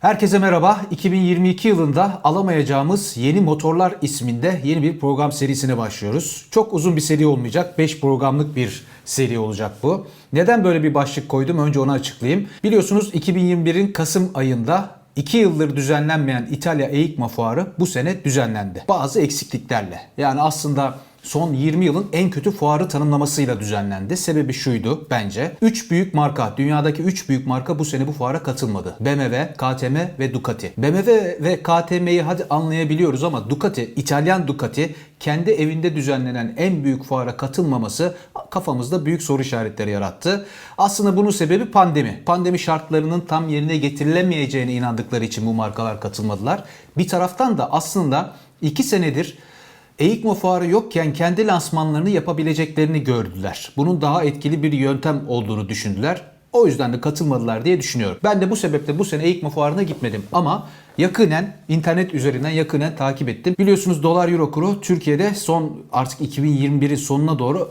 Herkese merhaba. 2022 yılında alamayacağımız yeni motorlar isminde yeni bir program serisine başlıyoruz. Çok uzun bir seri olmayacak. 5 programlık bir seri olacak bu. Neden böyle bir başlık koydum? Önce onu açıklayayım. Biliyorsunuz 2021'in Kasım ayında 2 yıldır düzenlenmeyen İtalya EICMA fuarı bu sene düzenlendi. Bazı eksikliklerle. Yani aslında son 20 yılın en kötü fuarı tanımlamasıyla düzenlendi. Sebebi şuydu bence. 3 büyük marka, dünyadaki 3 büyük marka bu sene bu fuara katılmadı. BMW, KTM ve Ducati. BMW ve KTM'yi hadi anlayabiliyoruz ama Ducati, İtalyan Ducati kendi evinde düzenlenen en büyük fuara katılmaması kafamızda büyük soru işaretleri yarattı. Aslında bunun sebebi pandemi. Pandemi şartlarının tam yerine getirilemeyeceğine inandıkları için bu markalar katılmadılar. Bir taraftan da aslında 2 senedir EICMA fuarı yokken kendi lansmanlarını yapabileceklerini gördüler. Bunun daha etkili bir yöntem olduğunu düşündüler. O yüzden de katılmadılar diye düşünüyorum. Ben de bu sebeple bu sene EICMA fuarına gitmedim ama yakinen internet üzerinden yakinen takip ettim. Biliyorsunuz dolar euro kuru Türkiye'de son artık 2021'in sonuna doğru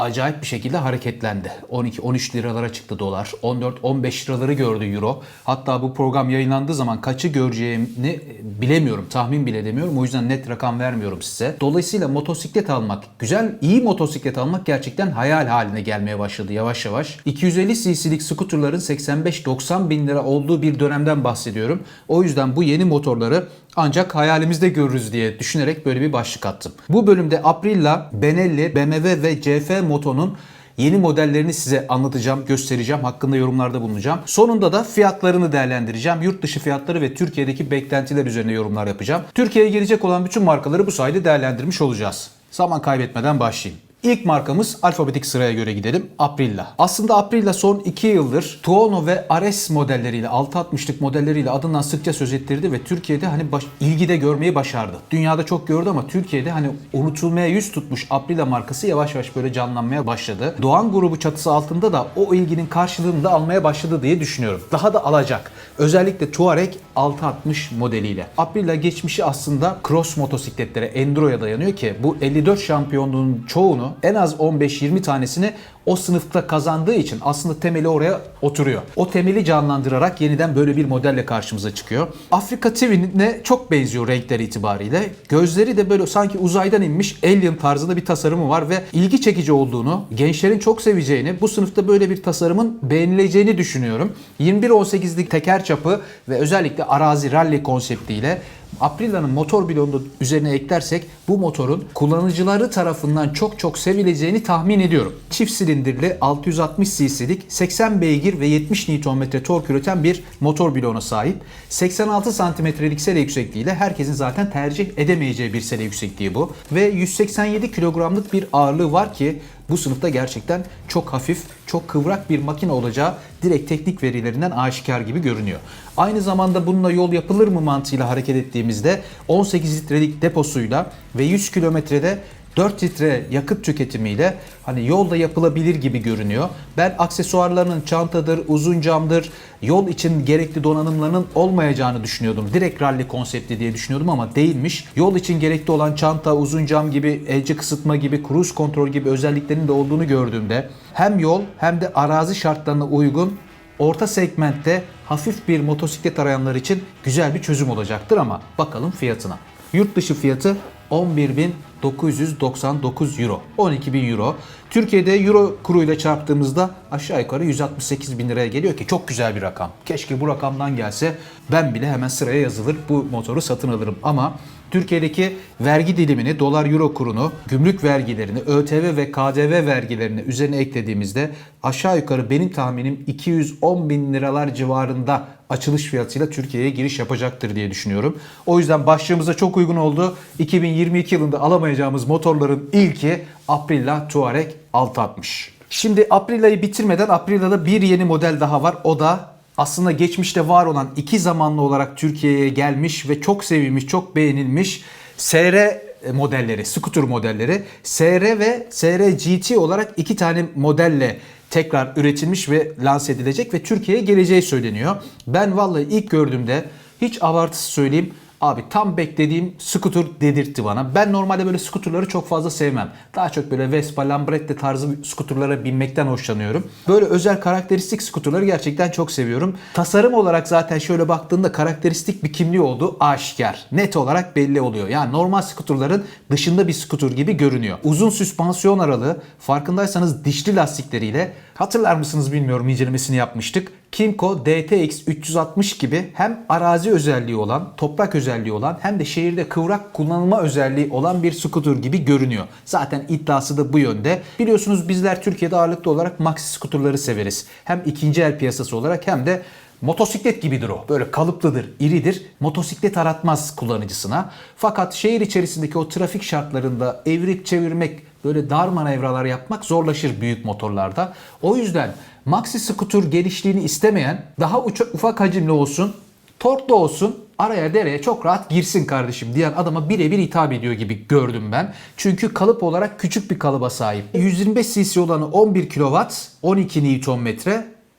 acayip bir şekilde hareketlendi. 12-13 liralara çıktı dolar. 14-15 liraları gördü euro. Hatta bu program yayınlandığı zaman kaçı göreceğimi bilemiyorum. Tahmin bile edemiyorum. O yüzden net rakam vermiyorum size. Dolayısıyla motosiklet almak, güzel, iyi motosiklet almak gerçekten hayal haline gelmeye başladı yavaş yavaş. 250 cc'lik skuterların 85-90 bin lira olduğu bir dönemden bahsediyorum. O yüzden bu yeni motorları ancak hayalimizde görürüz diye düşünerek böyle bir başlık attım. Bu bölümde Aprilia, Benelli, BMW ve CF Moto'nun yeni modellerini size anlatacağım, göstereceğim, hakkında yorumlarda bulunacağım. Sonunda da fiyatlarını değerlendireceğim. Yurt dışı fiyatları ve Türkiye'deki beklentiler üzerine yorumlar yapacağım. Türkiye'ye gelecek olan bütün markaları bu sayede değerlendirmiş olacağız. Zaman kaybetmeden başlayayım. İlk markamız alfabetik sıraya göre gidelim. Aprilia. Aslında Aprilia son 2 yıldır Tuono ve Ares modelleriyle 660'lık modelleriyle adından sıkça söz ettirdi ve Türkiye'de hani baş, ilgide görmeyi başardı. Dünyada çok gördü ama Türkiye'de hani unutulmaya yüz tutmuş Aprilia markası yavaş yavaş böyle canlanmaya başladı. Doğan grubu çatısı altında da o ilginin karşılığını da almaya başladı diye düşünüyorum. Daha da alacak. Özellikle Touareg 660 modeliyle. Aprilia geçmişi aslında cross motosikletlere, enduro'ya dayanıyor ki bu 54 şampiyonluğun çoğunu en az 15-20 tanesini o sınıfta kazandığı için aslında temeli oraya oturuyor. O temeli canlandırarak yeniden böyle bir modelle karşımıza çıkıyor. Afrika TV'ne çok benziyor renkleri itibariyle. Gözleri de böyle sanki uzaydan inmiş alien tarzında bir tasarımı var ve ilgi çekici olduğunu, gençlerin çok seveceğini, bu sınıfta böyle bir tasarımın beğenileceğini düşünüyorum. 21-18'lik teker çapı ve özellikle arazi rally konseptiyle Aprilia'nın motor bloğunu üzerine eklersek bu motorun kullanıcıları tarafından çok çok sevileceğini tahmin ediyorum. Çift silindirli 660 cc'lik 80 beygir ve 70 Nm tork üreten bir motor bloğuna sahip. 86 santimetrelik sele yüksekliğiyle herkesin zaten tercih edemeyeceği bir sele yüksekliği bu. Ve 187 kilogramlık bir ağırlığı var ki bu sınıfta gerçekten çok hafif, çok kıvrak bir makine olacağı direkt teknik verilerinden aşikar gibi görünüyor. Aynı zamanda bununla yol yapılır mı mantığıyla hareket ettiğimizde 18 litrelik deposuyla ve 100 kilometrede 4 litre yakıt tüketimiyle hani yolda yapılabilir gibi görünüyor. Ben aksesuarlarının çantadır, uzun camdır, yol için gerekli donanımlarının olmayacağını düşünüyordum. Direkt rally konsepti diye düşünüyordum ama değilmiş. Yol için gerekli olan çanta, uzun cam gibi, elci kısıtma gibi, cruise kontrol gibi özelliklerinin de olduğunu gördüğümde hem yol hem de arazi şartlarına uygun orta segmentte hafif bir motosiklet arayanlar için güzel bir çözüm olacaktır ama bakalım fiyatına. Yurt dışı fiyatı 11.999 euro. 12.000 euro. Türkiye'de euro kuruyla çarptığımızda aşağı yukarı 168 bin liraya geliyor ki çok güzel bir rakam. Keşke bu rakamdan gelse ben bile hemen sıraya yazılır bu motoru satın alırım. Ama Türkiye'deki vergi dilimini, dolar euro kurunu, gümrük vergilerini, ÖTV ve KDV vergilerini üzerine eklediğimizde aşağı yukarı benim tahminim 210 bin liralar civarında açılış fiyatıyla Türkiye'ye giriş yapacaktır diye düşünüyorum. O yüzden başlığımıza çok uygun oldu. 2022 yılında alamayacağımız motorların ilki Aprilia Touareg 660. Şimdi Aprilia'yı bitirmeden Aprilia'da bir yeni model daha var. O da aslında geçmişte var olan iki zamanlı olarak Türkiye'ye gelmiş ve çok sevilmiş, çok beğenilmiş SR modelleri, scooter modelleri. SR ve SR GT olarak iki tane modelle tekrar üretilmiş ve lanse edilecek ve Türkiye'ye geleceği söyleniyor. Ben vallahi ilk gördüğümde hiç abartısı söyleyeyim Abi tam beklediğim scooter dedirtti bana. Ben normalde böyle scooterları çok fazla sevmem. Daha çok böyle Vespa, Lambretta tarzı scooterlara binmekten hoşlanıyorum. Böyle özel karakteristik scooterları gerçekten çok seviyorum. Tasarım olarak zaten şöyle baktığında karakteristik bir kimliği olduğu aşikar. Net olarak belli oluyor. Yani normal scooterların dışında bir scooter gibi görünüyor. Uzun süspansiyon aralığı farkındaysanız dişli lastikleriyle hatırlar mısınız bilmiyorum incelemesini yapmıştık. Kimco DTX 360 gibi hem arazi özelliği olan, toprak özelliği olan hem de şehirde kıvrak kullanılma özelliği olan bir scooter gibi görünüyor. Zaten iddiası da bu yönde. Biliyorsunuz bizler Türkiye'de ağırlıklı olarak maxi scooterları severiz. Hem ikinci el piyasası olarak hem de Motosiklet gibidir o. Böyle kalıplıdır, iridir. Motosiklet aratmaz kullanıcısına. Fakat şehir içerisindeki o trafik şartlarında evirip çevirmek, böyle dar manevralar yapmak zorlaşır büyük motorlarda. O yüzden maxi scooter geliştiğini istemeyen, daha ufak hacimli olsun, torklu olsun, araya dereye çok rahat girsin kardeşim diyen adama birebir hitap ediyor gibi gördüm ben. Çünkü kalıp olarak küçük bir kalıba sahip. 125 cc olanı 11 kW, 12 Nm,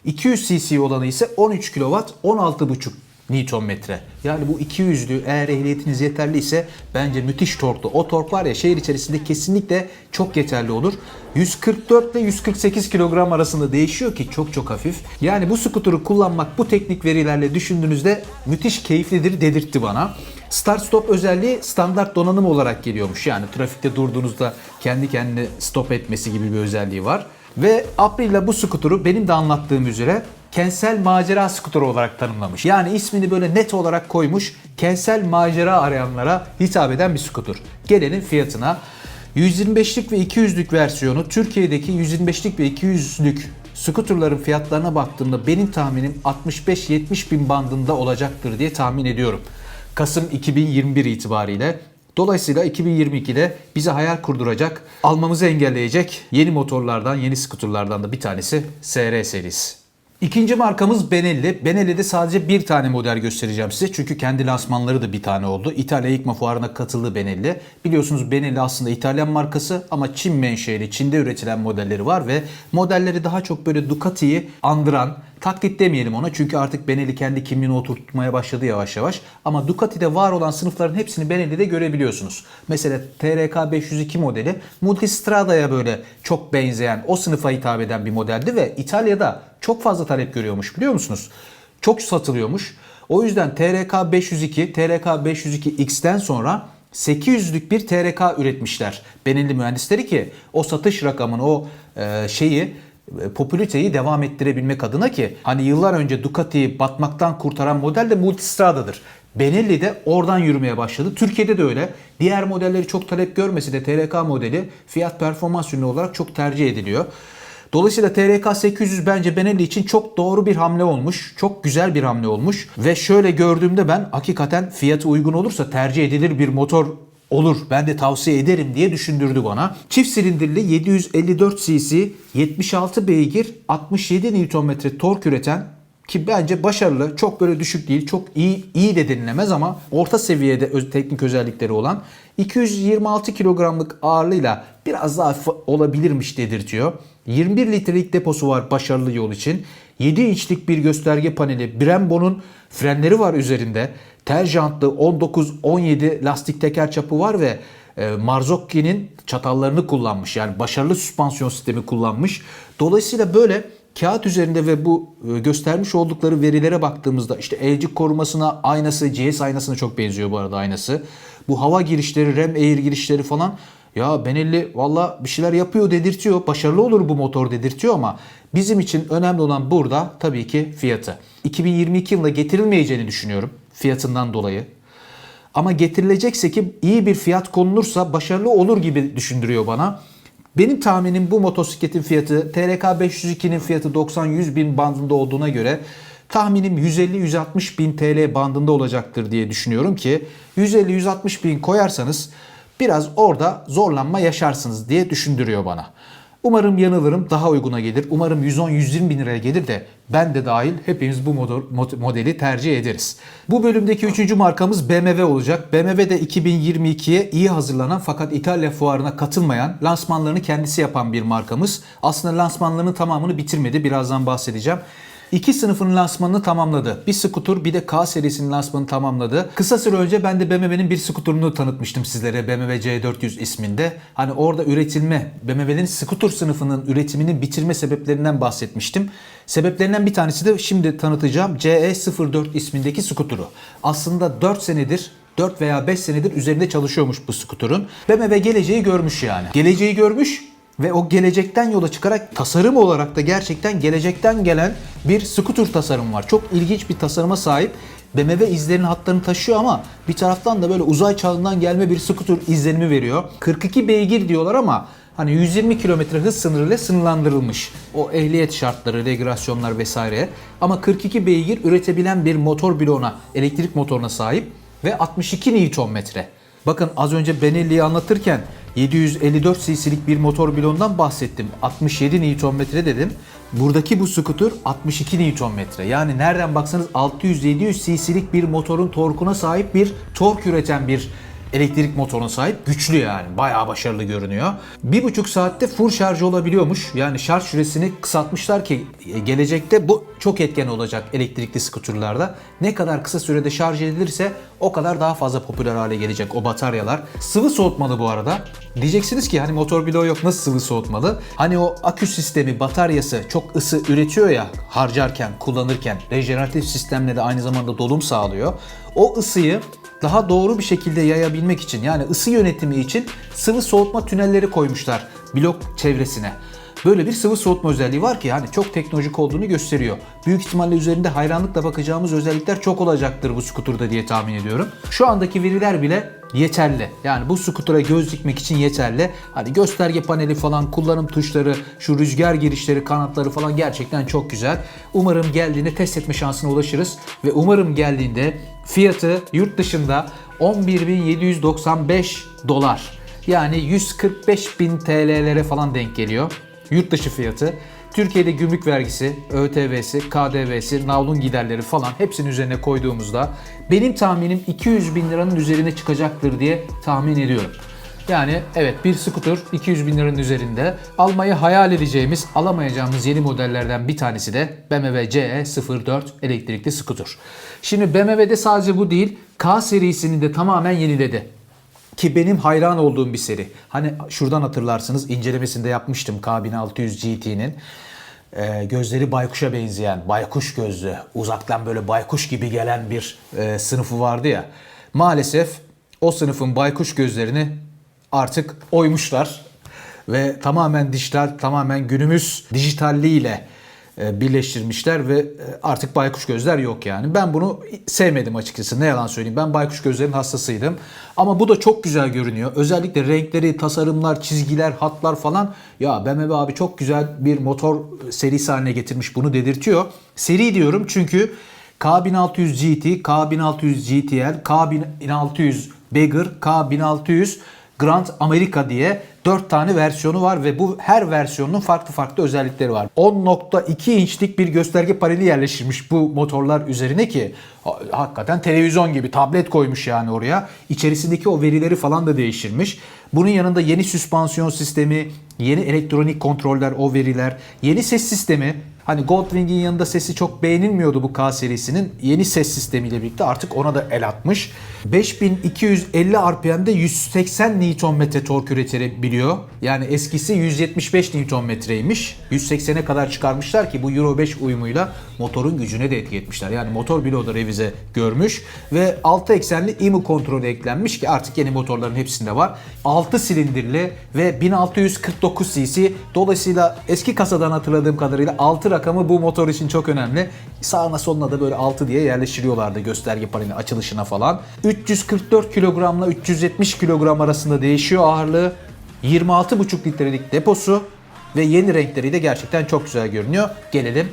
200 cc olanı ise 13 kW 16,5 Nm. Yani bu 200'lü eğer ehliyetiniz yeterliyse bence müthiş torklu. O tork var ya şehir içerisinde kesinlikle çok yeterli olur. 144 ile 148 kilogram arasında değişiyor ki çok çok hafif. Yani bu skuturu kullanmak bu teknik verilerle düşündüğünüzde müthiş keyiflidir dedirtti bana. Start stop özelliği standart donanım olarak geliyormuş. Yani trafikte durduğunuzda kendi kendine stop etmesi gibi bir özelliği var. Ve Aprilia bu skuturu benim de anlattığım üzere kentsel macera skuturu olarak tanımlamış. Yani ismini böyle net olarak koymuş. Kentsel macera arayanlara hitap eden bir skutur. Gelelim fiyatına. 125'lik ve 200'lük versiyonu Türkiye'deki 125'lik ve 200'lük skuturların fiyatlarına baktığımda benim tahminim 65-70 bin bandında olacaktır diye tahmin ediyorum. Kasım 2021 itibariyle Dolayısıyla 2022'de bize hayal kurduracak, almamızı engelleyecek yeni motorlardan, yeni skuturlardan da bir tanesi SR serisi. İkinci markamız Benelli. Benelli'de sadece bir tane model göstereceğim size. Çünkü kendi lansmanları da bir tane oldu. İtalya İKMA fuarına katıldı Benelli. Biliyorsunuz Benelli aslında İtalyan markası ama Çin menşeli, Çin'de üretilen modelleri var ve modelleri daha çok böyle Ducati'yi andıran, taklit demeyelim ona çünkü artık Benelli kendi kimliğini oturtmaya başladı yavaş yavaş. Ama Ducati'de var olan sınıfların hepsini Benelli'de görebiliyorsunuz. Mesela TRK 502 modeli Multistrada'ya böyle çok benzeyen, o sınıfa hitap eden bir modeldi ve İtalya'da çok fazla talep görüyormuş biliyor musunuz? Çok satılıyormuş. O yüzden TRK 502, TRK 502X'ten sonra 800'lük bir TRK üretmişler. Benelli mühendisleri ki o satış rakamını, o e, şeyi popüliteyi devam ettirebilmek adına ki hani yıllar önce Ducati'yi batmaktan kurtaran model de Multistrada'dır. Benelli de oradan yürümeye başladı. Türkiye'de de öyle. Diğer modelleri çok talep görmesi de TRK modeli fiyat performans ürünü olarak çok tercih ediliyor. Dolayısıyla TRK 800 bence Benelli için çok doğru bir hamle olmuş. Çok güzel bir hamle olmuş. Ve şöyle gördüğümde ben hakikaten fiyatı uygun olursa tercih edilir bir motor olur. Ben de tavsiye ederim diye düşündürdü bana. Çift silindirli 754 cc 76 beygir 67 Nm tork üreten ki bence başarılı, çok böyle düşük değil, çok iyi iyi de denilemez ama orta seviyede öz- teknik özellikleri olan 226 kilogramlık ağırlığıyla biraz daha hafif olabilirmiş dedirtiyor. 21 litrelik deposu var başarılı yol için. 7 inçlik bir gösterge paneli. Brembo'nun frenleri var üzerinde. Tel jantlı 19-17 lastik teker çapı var ve e, Marzocchi'nin çatallarını kullanmış. Yani başarılı süspansiyon sistemi kullanmış. Dolayısıyla böyle kağıt üzerinde ve bu e, göstermiş oldukları verilere baktığımızda işte elcik korumasına aynası, GS aynasına çok benziyor bu arada aynası. Bu hava girişleri, rem air girişleri falan ya Benelli valla bir şeyler yapıyor dedirtiyor. Başarılı olur bu motor dedirtiyor ama bizim için önemli olan burada tabii ki fiyatı. 2022 yılında getirilmeyeceğini düşünüyorum fiyatından dolayı. Ama getirilecekse ki iyi bir fiyat konulursa başarılı olur gibi düşündürüyor bana. Benim tahminim bu motosikletin fiyatı TRK 502'nin fiyatı 90-100 bin bandında olduğuna göre tahminim 150-160 bin TL bandında olacaktır diye düşünüyorum ki 150-160 bin koyarsanız biraz orada zorlanma yaşarsınız diye düşündürüyor bana. Umarım yanılırım daha uyguna gelir. Umarım 110-120 bin liraya gelir de ben de dahil hepimiz bu modeli tercih ederiz. Bu bölümdeki üçüncü markamız BMW olacak. BMW de 2022'ye iyi hazırlanan fakat İtalya fuarına katılmayan, lansmanlarını kendisi yapan bir markamız. Aslında lansmanlarının tamamını bitirmedi. Birazdan bahsedeceğim. İki sınıfın lansmanını tamamladı. Bir skuter bir de K serisinin lansmanını tamamladı. Kısa süre önce ben de BMW'nin bir skuterunu tanıtmıştım sizlere BMW C400 isminde. Hani orada üretilme, BMW'nin skuter sınıfının üretimini bitirme sebeplerinden bahsetmiştim. Sebeplerinden bir tanesi de şimdi tanıtacağım CE04 ismindeki skuturu. Aslında 4 senedir 4 veya 5 senedir üzerinde çalışıyormuş bu skuterun. BMW geleceği görmüş yani. Geleceği görmüş ve o gelecekten yola çıkarak tasarım olarak da gerçekten gelecekten gelen bir scooter tasarım var. Çok ilginç bir tasarıma sahip. BMW izlerini hatlarını taşıyor ama bir taraftan da böyle uzay çağından gelme bir scooter izlenimi veriyor. 42 beygir diyorlar ama hani 120 km hız sınırıyla sınırlandırılmış. O ehliyet şartları, regülasyonlar vesaire. Ama 42 beygir üretebilen bir motor bloğuna, elektrik motoruna sahip ve 62 Nm. Bakın az önce Benelli'yi anlatırken 754 cc'lik bir motor bloğundan bahsettim. 67 Nm dedim. Buradaki bu scooter 62 Nm. Yani nereden baksanız 600-700 cc'lik bir motorun torkuna sahip bir tork üreten bir elektrik motoruna sahip. Güçlü yani. Bayağı başarılı görünüyor. Bir buçuk saatte full şarj olabiliyormuş. Yani şarj süresini kısaltmışlar ki e, gelecekte bu çok etken olacak elektrikli skuterlarda. Ne kadar kısa sürede şarj edilirse o kadar daha fazla popüler hale gelecek o bataryalar. Sıvı soğutmalı bu arada. Diyeceksiniz ki hani motor bloğu yok nasıl sıvı soğutmalı? Hani o akü sistemi, bataryası çok ısı üretiyor ya harcarken, kullanırken. Rejeneratif sistemle de aynı zamanda dolum sağlıyor. O ısıyı daha doğru bir şekilde yayabilmek için yani ısı yönetimi için sıvı soğutma tünelleri koymuşlar blok çevresine. Böyle bir sıvı soğutma özelliği var ki hani çok teknolojik olduğunu gösteriyor. Büyük ihtimalle üzerinde hayranlıkla bakacağımız özellikler çok olacaktır bu skuturda diye tahmin ediyorum. Şu andaki veriler bile yeterli. Yani bu skutura göz dikmek için yeterli. Hani gösterge paneli falan, kullanım tuşları, şu rüzgar girişleri, kanatları falan gerçekten çok güzel. Umarım geldiğinde test etme şansına ulaşırız ve umarım geldiğinde fiyatı yurt dışında 11.795 dolar. Yani 145 bin TL'lere falan denk geliyor. Yurt dışı fiyatı. Türkiye'de gümrük vergisi, ÖTV'si, KDV'si, navlun giderleri falan hepsinin üzerine koyduğumuzda benim tahminim 200 bin liranın üzerine çıkacaktır diye tahmin ediyorum. Yani evet bir scooter 200 bin liranın üzerinde almayı hayal edeceğimiz, alamayacağımız yeni modellerden bir tanesi de BMW CE04 elektrikli scooter. Şimdi BMW'de sadece bu değil, K serisini de tamamen yeniledi. Ki benim hayran olduğum bir seri. Hani şuradan hatırlarsınız incelemesinde yapmıştım K1600 GT'nin. Ee, gözleri baykuşa benzeyen, baykuş gözlü, uzaktan böyle baykuş gibi gelen bir e, sınıfı vardı ya. Maalesef o sınıfın baykuş gözlerini artık oymuşlar. Ve tamamen dijital, tamamen günümüz dijitalliğiyle e, birleştirmişler ve e, artık baykuş gözler yok yani. Ben bunu sevmedim açıkçası. Ne yalan söyleyeyim. Ben baykuş gözlerin hastasıydım. Ama bu da çok güzel görünüyor. Özellikle renkleri, tasarımlar, çizgiler, hatlar falan. Ya BMW abi çok güzel bir motor serisi haline getirmiş. Bunu dedirtiyor. Seri diyorum çünkü K1600 GT, K1600 GTL, K1600 Bagger, K1600 Grand America diye 4 tane versiyonu var ve bu her versiyonun farklı farklı özellikleri var. 10.2 inçlik bir gösterge paneli yerleştirmiş bu motorlar üzerine ki hakikaten televizyon gibi tablet koymuş yani oraya. İçerisindeki o verileri falan da değiştirmiş. Bunun yanında yeni süspansiyon sistemi, yeni elektronik kontroller, o veriler, yeni ses sistemi, Hani Goldwing'in yanında sesi çok beğenilmiyordu bu K serisinin. Yeni ses sistemiyle birlikte artık ona da el atmış. 5250 RPM'de 180 Nm tork üretebiliyor. Yani eskisi 175 Nm'ymiş. 180'e kadar çıkarmışlar ki bu Euro 5 uyumuyla motorun gücüne de etki etmişler. Yani motor bloğda revize görmüş ve 6 eksenli IMU kontrolü eklenmiş ki artık yeni motorların hepsinde var. 6 silindirli ve 1649 cc. Dolayısıyla eski kasadan hatırladığım kadarıyla 6 rakamı bu motor için çok önemli. Sağına soluna da böyle 6 diye yerleştiriyorlardı gösterge paneli açılışına falan. 344 kilogramla 370 kilogram arasında değişiyor ağırlığı. 26,5 litrelik deposu ve yeni renkleri de gerçekten çok güzel görünüyor. Gelelim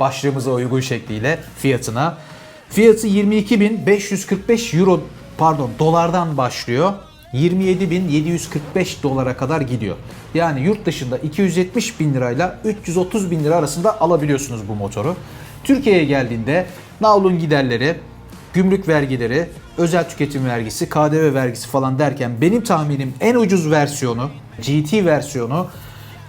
başlığımıza uygun şekliyle fiyatına. Fiyatı 22.545 euro pardon dolardan başlıyor. 27.745 dolara kadar gidiyor. Yani yurt dışında 270 bin lirayla 330 bin lira arasında alabiliyorsunuz bu motoru. Türkiye'ye geldiğinde navlun giderleri, gümrük vergileri, özel tüketim vergisi, KDV vergisi falan derken benim tahminim en ucuz versiyonu, GT versiyonu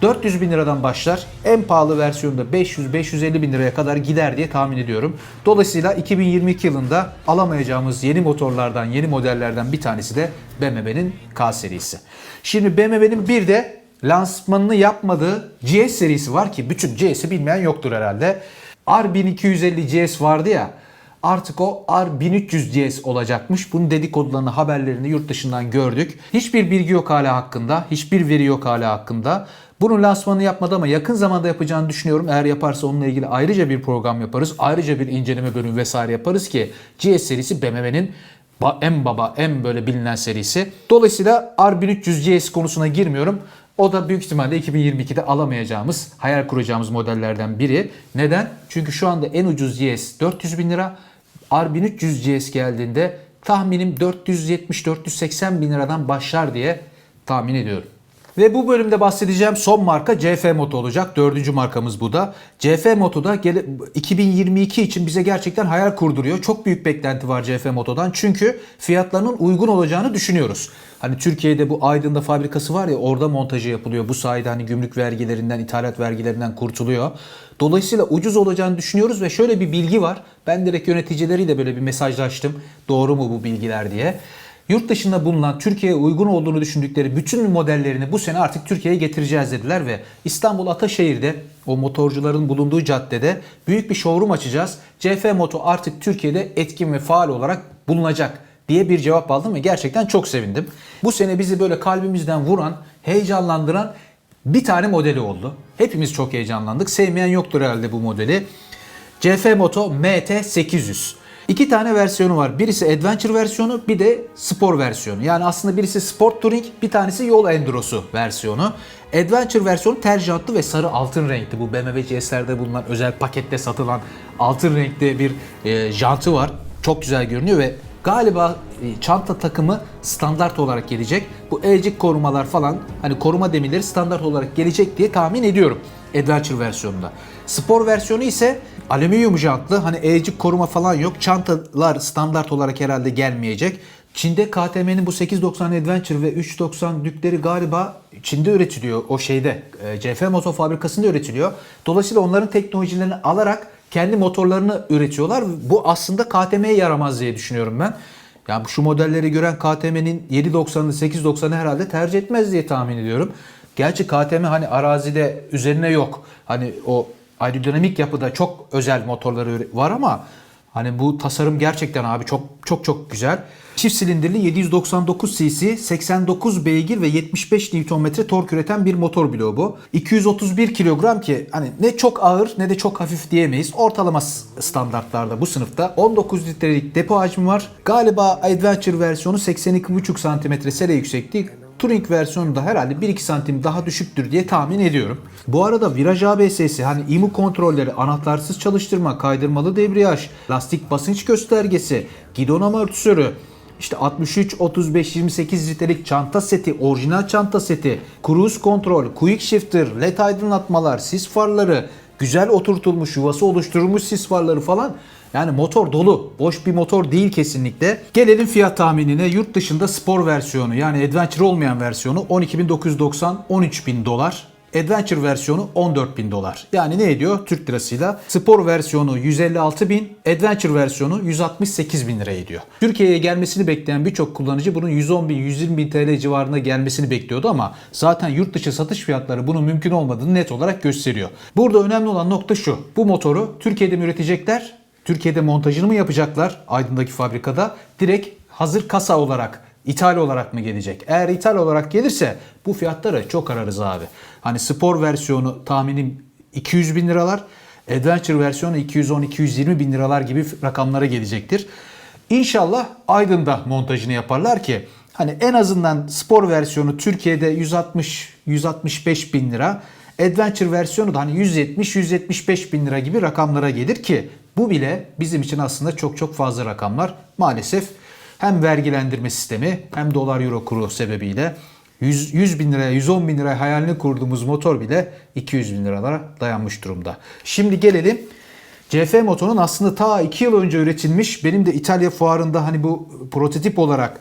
400 bin liradan başlar. En pahalı versiyonda 500-550 bin liraya kadar gider diye tahmin ediyorum. Dolayısıyla 2022 yılında alamayacağımız yeni motorlardan, yeni modellerden bir tanesi de BMW'nin K serisi. Şimdi BMW'nin bir de lansmanını yapmadığı GS serisi var ki bütün GS'i bilmeyen yoktur herhalde. R1250 GS vardı ya artık o R1300 GS olacakmış. Bunun dedikodularını, haberlerini yurt dışından gördük. Hiçbir bilgi yok hala hakkında. Hiçbir veri yok hala hakkında. Bunun lansmanını yapmadı ama yakın zamanda yapacağını düşünüyorum. Eğer yaparsa onunla ilgili ayrıca bir program yaparız. Ayrıca bir inceleme bölümü vesaire yaparız ki GS serisi BMW'nin en baba, en böyle bilinen serisi. Dolayısıyla R1300 GS konusuna girmiyorum. O da büyük ihtimalle 2022'de alamayacağımız, hayal kuracağımız modellerden biri. Neden? Çünkü şu anda en ucuz GS 400 bin lira. R1300 GS geldiğinde tahminim 470-480 bin liradan başlar diye tahmin ediyorum. Ve bu bölümde bahsedeceğim son marka CF Moto olacak. Dördüncü markamız bu da. CF Moto'da gele- 2022 için bize gerçekten hayal kurduruyor. Çok büyük beklenti var CF Moto'dan. Çünkü fiyatlarının uygun olacağını düşünüyoruz. Hani Türkiye'de bu Aydın'da fabrikası var ya orada montajı yapılıyor. Bu sayede hani gümrük vergilerinden, ithalat vergilerinden kurtuluyor. Dolayısıyla ucuz olacağını düşünüyoruz ve şöyle bir bilgi var. Ben direkt yöneticileriyle böyle bir mesajlaştım. Doğru mu bu bilgiler diye. Yurt dışında bulunan Türkiye'ye uygun olduğunu düşündükleri bütün modellerini bu sene artık Türkiye'ye getireceğiz dediler ve İstanbul Ataşehir'de o motorcuların bulunduğu caddede büyük bir showroom açacağız. CF Moto artık Türkiye'de etkin ve faal olarak bulunacak diye bir cevap aldım ve gerçekten çok sevindim. Bu sene bizi böyle kalbimizden vuran, heyecanlandıran bir tane modeli oldu. Hepimiz çok heyecanlandık. Sevmeyen yoktur herhalde bu modeli. CF Moto MT800. İki tane versiyonu var. Birisi Adventure versiyonu, bir de Spor versiyonu. Yani aslında birisi Sport Touring, bir tanesi Yol Endurosu versiyonu. Adventure versiyonu tercihli ve sarı altın renkli. Bu BMW GS'lerde bulunan özel pakette satılan altın renkli bir e, jantı var. Çok güzel görünüyor ve galiba e, çanta takımı standart olarak gelecek. Bu elcik korumalar falan hani koruma demirleri standart olarak gelecek diye tahmin ediyorum. Adventure versiyonunda. Spor versiyonu ise alüminyum jantlı. Hani elcik koruma falan yok. Çantalar standart olarak herhalde gelmeyecek. Çin'de KTM'nin bu 890 Adventure ve 390 Dükleri galiba Çin'de üretiliyor o şeyde. e, CF Moto fabrikasında üretiliyor. Dolayısıyla onların teknolojilerini alarak kendi motorlarını üretiyorlar. Bu aslında KTM'ye yaramaz diye düşünüyorum ben. Ya şu modelleri gören KTM'nin 790'ını 890'ı herhalde tercih etmez diye tahmin ediyorum. Gerçi KTM hani arazide üzerine yok. Hani o aerodinamik yapıda çok özel motorları var ama hani bu tasarım gerçekten abi çok çok çok güzel. Çift silindirli 799 cc, 89 beygir ve 75 Nm tork üreten bir motor bloğu bu. 231 kilogram ki hani ne çok ağır ne de çok hafif diyemeyiz. Ortalama standartlarda bu sınıfta. 19 litrelik depo hacmi var. Galiba Adventure versiyonu 82,5 cm sele yüksekliği. Touring versiyonu da herhalde 1-2 santim daha düşüktür diye tahmin ediyorum. Bu arada viraj ABS'si hani IMU kontrolleri, anahtarsız çalıştırma, kaydırmalı debriyaj, lastik basınç göstergesi, gidon amortisörü, işte 63, 35, 28 litrelik çanta seti, orijinal çanta seti, cruise kontrol, quick shifter, led aydınlatmalar, sis farları, güzel oturtulmuş, yuvası oluşturulmuş sis farları falan. Yani motor dolu. Boş bir motor değil kesinlikle. Gelelim fiyat tahminine. Yurt dışında spor versiyonu yani adventure olmayan versiyonu 12.990 13.000 dolar. Adventure versiyonu 14.000 dolar. Yani ne ediyor Türk lirasıyla? Spor versiyonu 156 bin, Adventure versiyonu 168 bin lira ediyor. Türkiye'ye gelmesini bekleyen birçok kullanıcı bunun 110 bin, 120 bin TL civarında gelmesini bekliyordu ama zaten yurt dışı satış fiyatları bunun mümkün olmadığını net olarak gösteriyor. Burada önemli olan nokta şu. Bu motoru Türkiye'de mi üretecekler? Türkiye'de montajını mı yapacaklar Aydın'daki fabrikada? Direkt hazır kasa olarak İthal olarak mı gelecek? Eğer ithal olarak gelirse bu fiyatları çok ararız abi. Hani spor versiyonu tahminim 200 bin liralar. Adventure versiyonu 210-220 bin liralar gibi rakamlara gelecektir. İnşallah Aydın'da montajını yaparlar ki hani en azından spor versiyonu Türkiye'de 160-165 bin lira. Adventure versiyonu da hani 170-175 bin lira gibi rakamlara gelir ki bu bile bizim için aslında çok çok fazla rakamlar. Maalesef hem vergilendirme sistemi hem dolar euro kuru sebebiyle 100, 100 bin liraya 110 bin liraya hayalini kurduğumuz motor bile 200 bin liralara dayanmış durumda. Şimdi gelelim CF motorun aslında ta 2 yıl önce üretilmiş benim de İtalya fuarında hani bu prototip olarak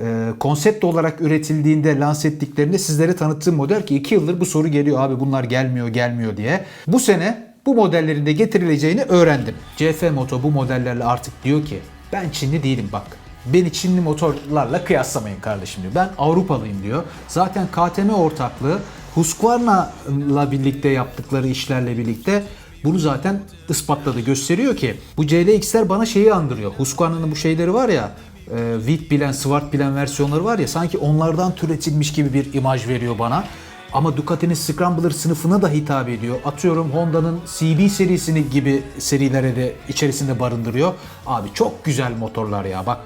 e, konsept olarak üretildiğinde, lanse ettiklerinde sizlere tanıttığım model ki 2 yıldır bu soru geliyor abi bunlar gelmiyor gelmiyor diye. Bu sene bu modellerin de getirileceğini öğrendim. CF Moto bu modellerle artık diyor ki ben Çinli değilim bak. Beni Çinli motorlarla kıyaslamayın kardeşim diyor. Ben Avrupalıyım diyor. Zaten KTM ortaklığı Husqvarna'la birlikte yaptıkları işlerle birlikte bunu zaten ispatladı. Gösteriyor ki bu CLX'ler bana şeyi andırıyor. Husqvarna'nın bu şeyleri var ya e, Vit bilen, Swart bilen versiyonları var ya sanki onlardan türetilmiş gibi bir imaj veriyor bana. Ama Ducati'nin Scrambler sınıfına da hitap ediyor. Atıyorum Honda'nın CB serisini gibi serilere de içerisinde barındırıyor. Abi çok güzel motorlar ya bak.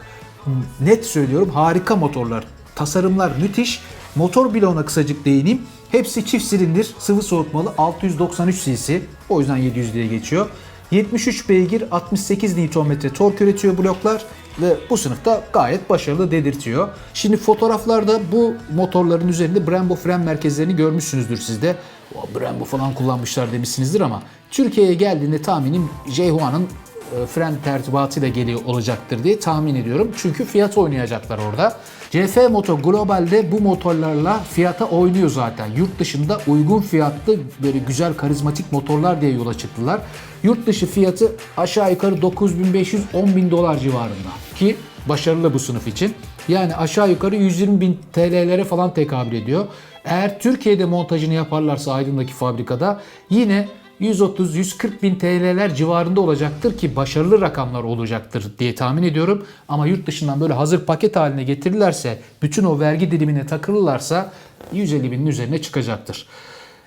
Net söylüyorum harika motorlar. Tasarımlar müthiş. Motor bloğuna kısacık değineyim. Hepsi çift silindir, sıvı soğutmalı 693 cc. O yüzden 700 diye geçiyor. 73 beygir 68 Nm tork üretiyor bloklar ve bu sınıfta gayet başarılı dedirtiyor. Şimdi fotoğraflarda bu motorların üzerinde Brembo fren merkezlerini görmüşsünüzdür siz de. O Brembo falan kullanmışlar demişsinizdir ama Türkiye'ye geldiğinde tahminim J-Hua'nın e, fren tertibatıyla geliyor olacaktır diye tahmin ediyorum. Çünkü fiyat oynayacaklar orada. CF Moto globalde bu motorlarla fiyata oynuyor zaten. Yurt dışında uygun fiyatlı böyle güzel karizmatik motorlar diye yola çıktılar. Yurt dışı fiyatı aşağı yukarı 9500-10.000 dolar civarında. Ki başarılı bu sınıf için. Yani aşağı yukarı 120 bin TL'lere falan tekabül ediyor. Eğer Türkiye'de montajını yaparlarsa Aydın'daki fabrikada yine 130-140 bin TL'ler civarında olacaktır ki başarılı rakamlar olacaktır diye tahmin ediyorum. Ama yurt dışından böyle hazır paket haline getirirlerse, bütün o vergi dilimine takılırlarsa 150 binin üzerine çıkacaktır.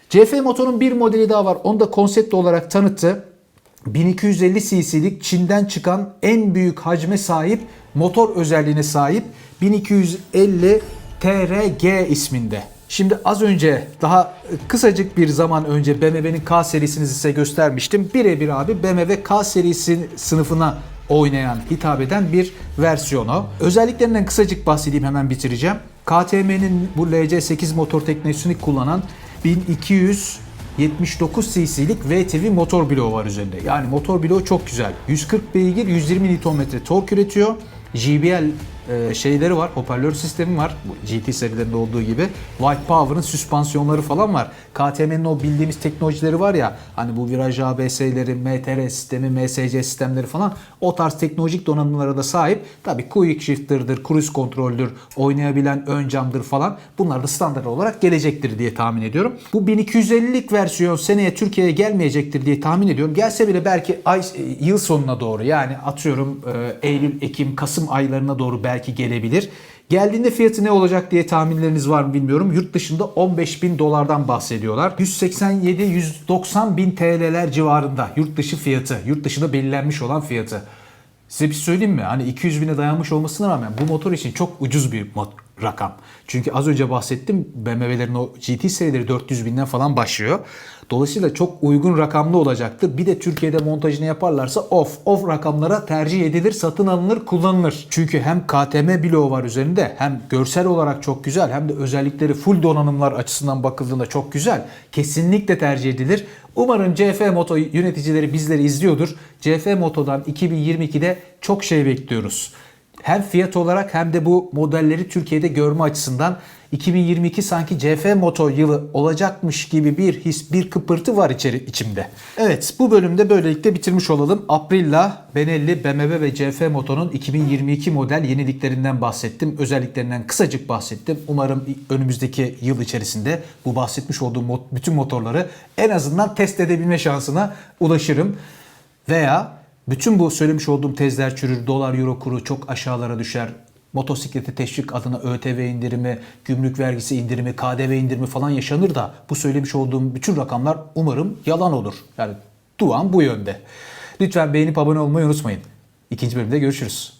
CF Moto'nun bir modeli daha var. Onu da konsept olarak tanıttı. 1250 cc'lik Çin'den çıkan en büyük hacme sahip motor özelliğine sahip 1250 TRG isminde. Şimdi az önce daha kısacık bir zaman önce BMW'nin K serisini size göstermiştim. Birebir abi BMW K serisi sınıfına oynayan, hitap eden bir versiyonu. Özelliklerinden kısacık bahsedeyim hemen bitireceğim. KTM'nin bu LC8 motor teknolojisini kullanan 1279 cc'lik VTV motor bloğu var üzerinde. Yani motor bloğu çok güzel. 140 beygir, 120 Nm tork üretiyor. JBL e, şeyleri var, hoparlör sistemi var. Bu GT serilerinde olduğu gibi. White Power'ın süspansiyonları falan var. KTM'nin o bildiğimiz teknolojileri var ya, hani bu viraj ABS'leri, MTR sistemi, MSC sistemleri falan o tarz teknolojik donanımlara da sahip. Tabii quick shifter'dır, cruise kontroldür, oynayabilen ön camdır falan. Bunlar da standart olarak gelecektir diye tahmin ediyorum. Bu 1250'lik versiyon seneye Türkiye'ye gelmeyecektir diye tahmin ediyorum. Gelse bile belki ay, yıl sonuna doğru yani atıyorum e, Eylül, Ekim, Kasım aylarına doğru belki gelebilir. Geldiğinde fiyatı ne olacak diye tahminleriniz var mı bilmiyorum. Yurt dışında 15 bin dolardan bahsediyorlar. 187-190 bin TL'ler civarında yurt dışı fiyatı. Yurt dışında belirlenmiş olan fiyatı. Size bir şey söyleyeyim mi? Hani 200 bine dayanmış olmasına rağmen bu motor için çok ucuz bir rakam. Çünkü az önce bahsettim BMW'lerin o GT serileri 400 binden falan başlıyor. Dolayısıyla çok uygun rakamlı olacaktır. Bir de Türkiye'de montajını yaparlarsa off. Off rakamlara tercih edilir, satın alınır, kullanılır. Çünkü hem KTM bloğu var üzerinde hem görsel olarak çok güzel hem de özellikleri full donanımlar açısından bakıldığında çok güzel. Kesinlikle tercih edilir. Umarım CF Moto yöneticileri bizleri izliyordur. CF Moto'dan 2022'de çok şey bekliyoruz. Hem fiyat olarak hem de bu modelleri Türkiye'de görme açısından 2022 sanki CF Moto yılı olacakmış gibi bir his, bir kıpırtı var içeri, içimde. Evet bu bölümde böylelikle bitirmiş olalım. Aprilia, Benelli, BMW ve CF Moto'nun 2022 model yeniliklerinden bahsettim. Özelliklerinden kısacık bahsettim. Umarım önümüzdeki yıl içerisinde bu bahsetmiş olduğum bütün motorları en azından test edebilme şansına ulaşırım. Veya bütün bu söylemiş olduğum tezler çürür, dolar euro kuru çok aşağılara düşer. Motosikleti teşvik adına ÖTV indirimi, gümrük vergisi indirimi, KDV indirimi falan yaşanır da bu söylemiş olduğum bütün rakamlar umarım yalan olur. Yani duam bu yönde. Lütfen beğenip abone olmayı unutmayın. İkinci bölümde görüşürüz.